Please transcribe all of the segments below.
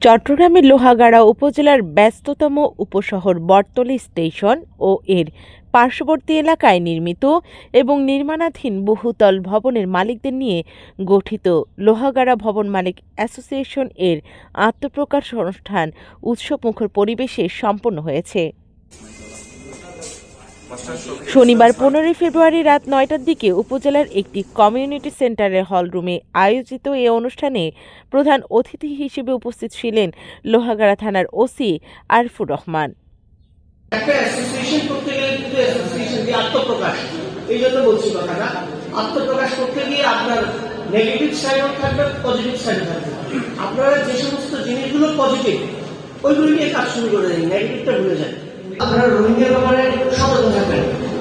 চট্টগ্রামের লোহাগাড়া উপজেলার ব্যস্ততম উপশহর বটতলি স্টেশন ও এর পার্শ্ববর্তী এলাকায় নির্মিত এবং নির্মাণাধীন বহুতল ভবনের মালিকদের নিয়ে গঠিত লোহাগাড়া ভবন মালিক অ্যাসোসিয়েশন এর আত্মপ্রকাশ অনুষ্ঠান উৎসবমুখর পরিবেশে সম্পন্ন হয়েছে। শনিবার পনেরোই ফেব্রুয়ারি রাত নয়টার দিকে উপজেলার একটি কমিউনিটি সেন্টারের হলরুমে আয়োজিত এ অনুষ্ঠানে প্রধান অতিথি হিসেবে উপস্থিত ছিলেন লোহাগাড়া থানার ওসি আরফুর রহমান। আত্মপ্রকাশ। করতে গিয়ে আপনার নেগেটিভ সাইডও থাকবে পজিটিভ থাকবে। আপনারা যে সমস্ত জিনিসগুলো পজিটিভ ওইগুলো নিয়ে কাজ শুরু করে নেগেটিভটা ভুলে আপনারা রোহিঙ্গার ব্যাপারে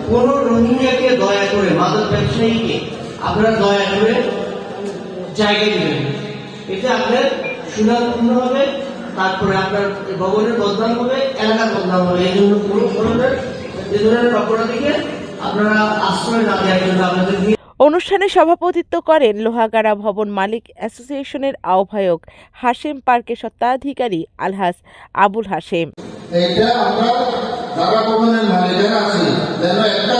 কোন রোহিঙ্গাকে দয়া করে মাদক ব্যবসায়ীকে আপনারা দয়া করে জায়গা দিবেন। এতে আপনার সুনামপূর্ণ হবে তারপরে আপনার ভবনের বদনাম হবে এলাকার বদনাম হবে এই জন্য কোনো ধরনের এ ধরনের অপরাধীকে আপনারা আশ্রয় না দেওয়ার জন্য আপনাদের অনুষ্ঠানে সভাপতিত্ব করেন লোহাগাড়া ভবন মালিক অ্যাসোসিয়েশনের আহ্বায়ক হাশেম পার্কের স্বত্বাধিকারী আলহাস আবুল হাশেম এইটা আমরা যারা ভবনের মালিকেরা আছি যেন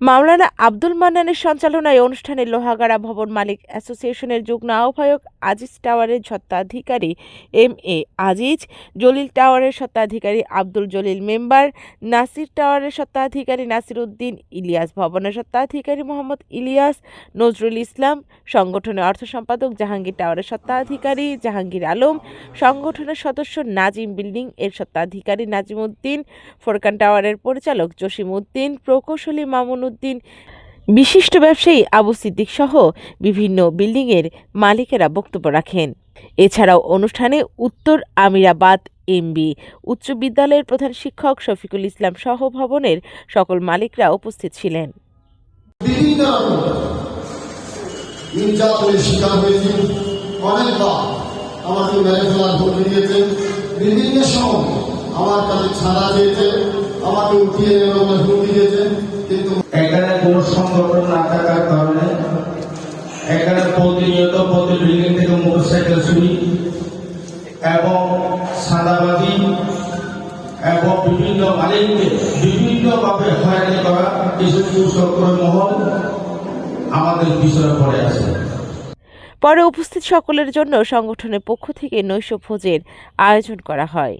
মাওলানা আব্দুল মান্নানের সঞ্চালনায় অনুষ্ঠানে লোহাগাড়া ভবন মালিক অ্যাসোসিয়েশনের যুগ্ম আহ্বায়ক আজিজ টাওয়ারের স্বত্বাধিকারী এম এ আজিজ, জলিল টাওয়ারের স্বত্বাধিকারী আব্দুল জলিল মেম্বার, নাসির টাওয়ারের স্বত্বাধিকারী নাসির উদ্দিন ইলিয়াস, ভবনের স্বত্বাধিকারী মোহাম্মদ ইলিয়াস, নজরুল ইসলাম, সংগঠনের অর্থ সম্পাদক জাহাঙ্গীর টাওয়ারের স্বত্বাধিকারী জাহাঙ্গীর আলম, সংগঠনের সদস্য নাজিম বিল্ডিং এর স্বত্বাধিকারী নাজিম উদ্দিন, ফোরকান টাওয়ারের পরিচালক জসিম উদ্দিন, প্রকৌশলী মামুন উদ্দিন বিশিষ্ট ব্যবসায়ী আবু সিদ্দিক সহ বিভিন্ন বিল্ডিংয়ের মালিকেরা বক্তব্য রাখেন। এছাড়াও অনুষ্ঠানে উত্তর আমিরাবাদ এমবি, উচ্চ বিদ্যালয়ের প্রধান শিক্ষক শফিকুল ইসলাম সহ ভবনের সকল মালিকরা উপস্থিত ছিলেন। আমাকে বিভিন্ন উঠিয়ে নেওয়ার সংগঠন না থাকার কারণে এখানে প্রতিনিয়ত প্রতি বিল্ডিং থেকে মোটরসাইকেল চুরি এবং সাদাবাজি এবং বিভিন্ন মালিককে বিভিন্নভাবে হয়রানি করা কিছু মহল আমাদের পিছনে পড়ে আছে। পরে উপস্থিত সকলের জন্য সংগঠনের পক্ষ থেকে নৈশ ভোজের আয়োজন করা হয়।